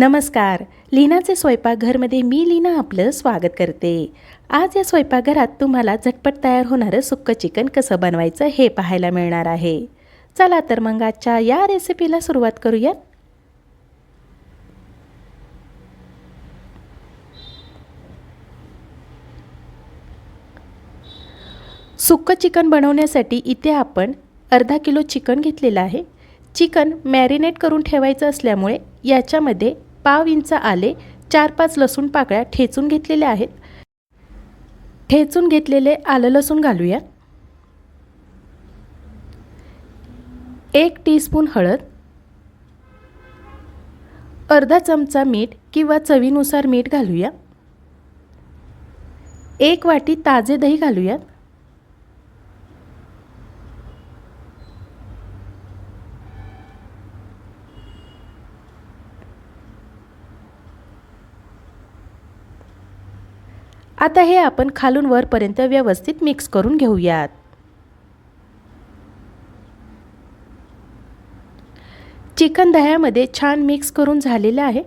नमस्कार. लीनाचे स्वयंपाकघरमध्ये मी लीना आपलं स्वागत करते. आज या स्वयंपाकघरात तुम्हाला झटपट तयार होणारं सुक्कं चिकन कसं बनवायचं हे पाहायला मिळणार आहे. चला तर मग आजच्या या रेसिपीला सुरुवात करूयात. सुक्कं चिकन बनवण्यासाठी इथे आपण अर्धा किलो चिकन घेतलेलं आहे. चिकन मॅरिनेट करून ठेवायचं असल्यामुळे याच्यामध्ये पाव इंच आले चार पाच लसूण पाकळ्या ठेचून घेतलेल्या आहेत. ठेचून घेतलेले आलं लसूण घालूया. एक टीस्पून हळद. अर्धा चमचा मीठ किंवा चवीनुसार मीठ घालूया. एक वाटी ताजे दही घालूयात आता हे आपण खालून वरपर्यंत व्यवस्थित मिक्स करून घेऊयात. चिकन दह्यामध्ये छान मिक्स करून झालेलं आहे.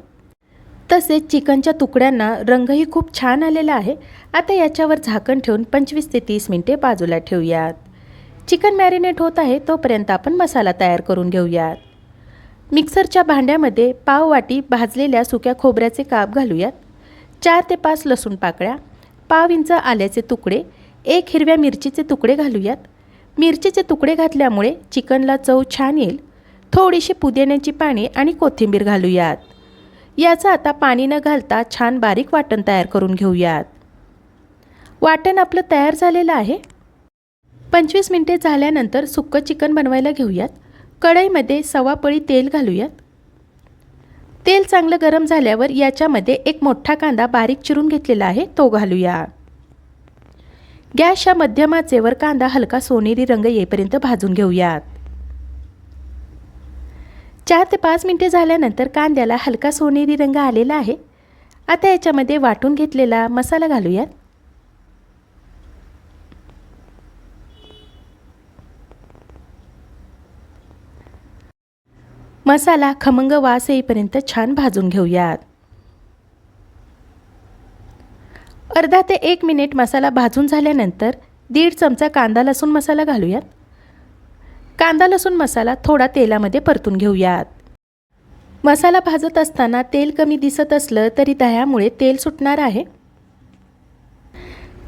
तसेच चिकनच्या तुकड्यांना रंगही खूप छान आलेला आहे. आता याच्यावर झाकण ठेवून पंचवीस ते तीस मिनटे बाजूला ठेवूयात. चिकन मॅरिनेट होत आहे तोपर्यंत आपण मसाला तयार करून घेऊयात. मिक्सरच्या भांड्यामध्ये पाव वाटी भाजलेल्या सुक्या खोबऱ्याचे काप घालूयात. चार ते पाच लसूण पाकळ्या पाव इंच आल्याचे तुकडे एक हिरव्या मिरचीचे तुकडे घालूयात. मिरचीचे तुकडे घातल्यामुळे चिकनला चव छान येईल. थोडीशी पुदिन्याची पाणी आणि कोथिंबीर घालूयात. याचं आता पाणी न घालता छान बारीक वाटण तयार करून घेऊयात. वाटण आपलं तयार झालेलं आहे. पंचवीस मिनटे झाल्यानंतर सुक्कं चिकन बनवायला घेऊयात. कढईमध्ये सवा पळी तेल घालूयात. तेल चांगलं गरम झाल्यावर याच्यामध्ये एक मोठा कांदा बारीक चिरून घेतलेला आहे तो घालूया. गॅसच्या मध्यमाचेवर कांदा हलका सोनेरी रंग येईपर्यंत भाजून घेऊयात. चार ते पाच मिनटे झाल्यानंतर कांद्याला हलका सोनेरी रंग आलेला आहे. आता याच्यामध्ये वाटून घेतलेला मसाला घालूयात. मसाला खमंग वास येईपर्यंत छान भाजून घेऊयात. अर्धा ते एक मिनिट मसाला भाजून झाल्यानंतर दीड चमचा कांदा लसूण मसाला घालूयात. कांदा लसूण मसाला थोडा तेलामध्ये परतून घेऊयात. मसाला भाजत असताना तेल कमी दिसत असलं तरी दह्यामुळे तेल सुटणार आहे.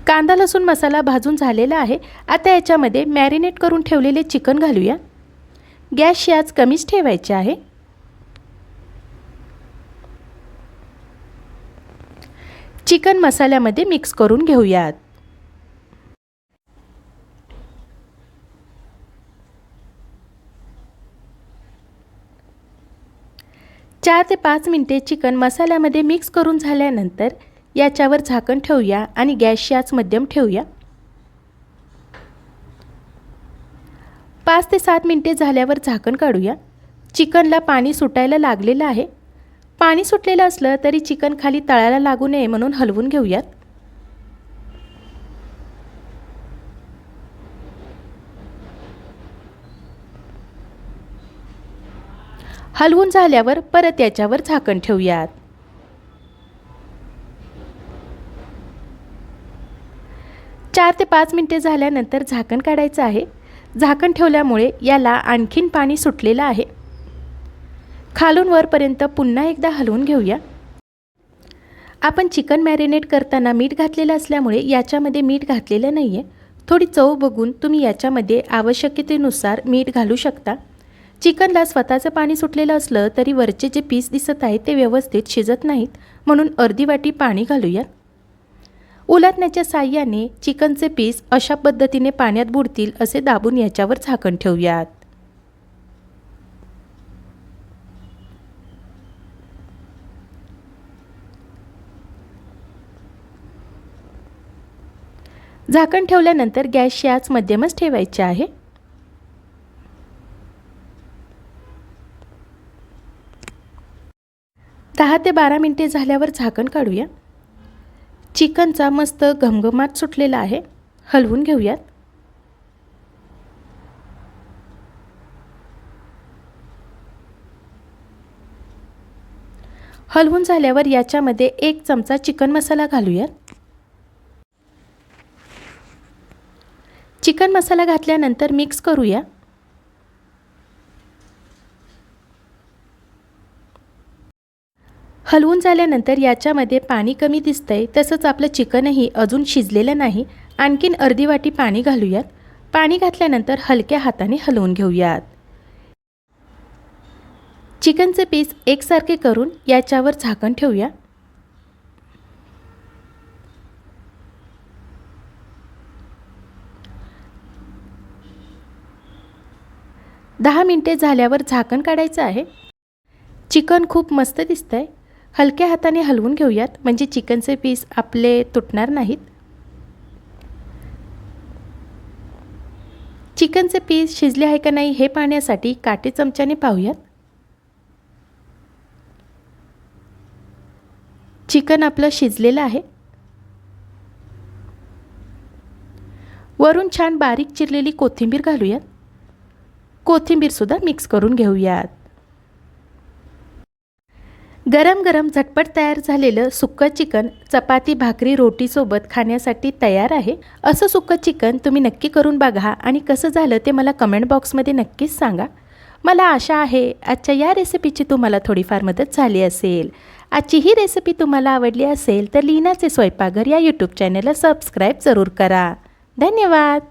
कांदा लसूण मसाला भाजून झालेला आहे. आता याच्यामध्ये मॅरिनेट करून ठेवलेले चिकन घालूया. गॅसची आज कमीच ठेवायची आहे. चिकन मसाल्यामध्ये मिक्स करून घेऊयात. चार ते पाच मिनटे चिकन मसाल्यामध्ये मिक्स करून झाल्यानंतर याच्यावर झाकण ठेवूया आणि गॅसची आज मध्यम ठेवूया. पाच ते सात मिनटे झाल्यावर झाकण काढूया. चिकनला पाणी सुटायला लागलेलं आहे. पाणी सुटलेलं असलं तरी चिकन खाली तळायला लागू नये म्हणून हलवून घेऊयात. हलवून झाल्यावर परत याच्यावर झाकण ठेवूयात. चार ते पाच मिनटे झाल्यानंतर झाकण काढायचं आहे. झाकण ठेवल्यामुळे याला आणखीन पाणी सुटलेलं आहे. खालून वरपर्यंत पुन्हा एकदा हलवून घेऊया. आपण चिकन मॅरिनेट करताना मीठ घातलेलं असल्यामुळे याच्यामध्ये मीठ घातलेलं नाही आहे थोडी चव बघून तुम्ही याच्यामध्ये आवश्यकतेनुसार मीठ घालू शकता. चिकनला स्वतःचं पाणी सुटलेलं असलं तरी वरचे जे पीस दिसत आहेत ते व्यवस्थित शिजत नाहीत. म्हणून अर्धी वाटी पाणी घालूयात. उलटण्याच्या साह्याने चिकनचे पीस अशा पद्धतीने पाण्यात बुडतील असे दाबून याच्यावर झाकण ठेवूयात. झाकण ठेवल्यानंतर गॅसची आच मध्यमच ठेवायची आहे. दहा ते बारा मिनटे झाल्यावर झाकण काढूया. चिकनचा मस्त घमघमाट सुटलेला आहे. हलवून घेऊयात. हलवून झाल्यावर याच्यामध्ये एक चमचा चिकन मसाला घालूयात. चिकन मसाला घातल्यानंतर मिक्स करूया. हलवून झाल्यानंतर याच्यामध्ये पाणी कमी दिसतंय तसंच आपलं चिकनही अजून शिजलेलं नाही. आणखीन अर्धी वाटी पाणी घालूयात. पाणी घातल्यानंतर हलक्या हाताने हलवून घेऊयात. चिकनचे पीस एकसारखे करून याच्यावर झाकण ठेवूया. दहा मिनटे झाल्यावर झाकण काढायचं आहे. चिकन खूप मस्त दिसतंय. हलक्या हाताने हलवून घेऊयात. म्हणजे चिकनचे पीस आपले तुटणार नाहीत. चिकनचे पीस शिजले आहे का नाही हे पाहण्यासाठी काटे चमच्याने पाहूयात. चिकन आपलं शिजलेलं आहे. वरून छान बारीक चिरलेली कोथिंबीर घालूयात. कोथिंबीरसुद्धा मिक्स करून घेऊयात. गरम गरम झटपट तयार झालेलं सुक्कं चिकन चपाती भाकरी रोटीसोबत खाण्यासाठी तयार आहे. असं सुक्कं चिकन तुम्ही नक्की करून बघा आणि कसं झालं ते मला कमेंट बॉक्समध्ये नक्कीच सांगा. मला आशा आहे आजच्या या रेसिपीची तुम्हाला थोडीफार मदत झाली असेल. आजची ही रेसिपी तुम्हाला आवडली असेल तर लीनाचे स्वयंपाकघर या यूट्यूब चॅनलला सबस्क्राईब जरूर करा. धन्यवाद!